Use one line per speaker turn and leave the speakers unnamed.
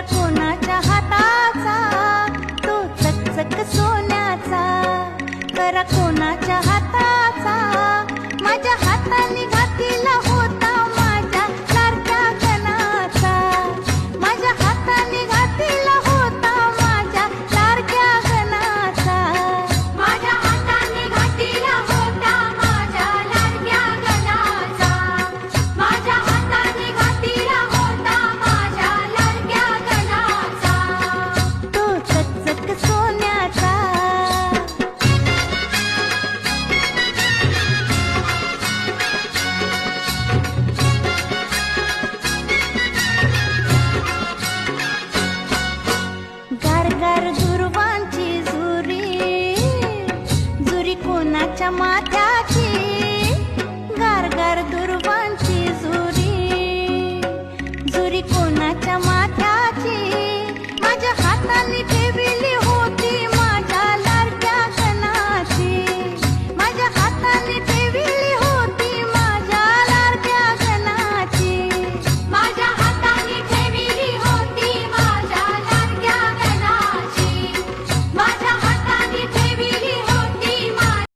कोणाच्या हाताचा तो चकचक सोन्याचा. करा कोणाच्या कोणाच्या माथ्याची?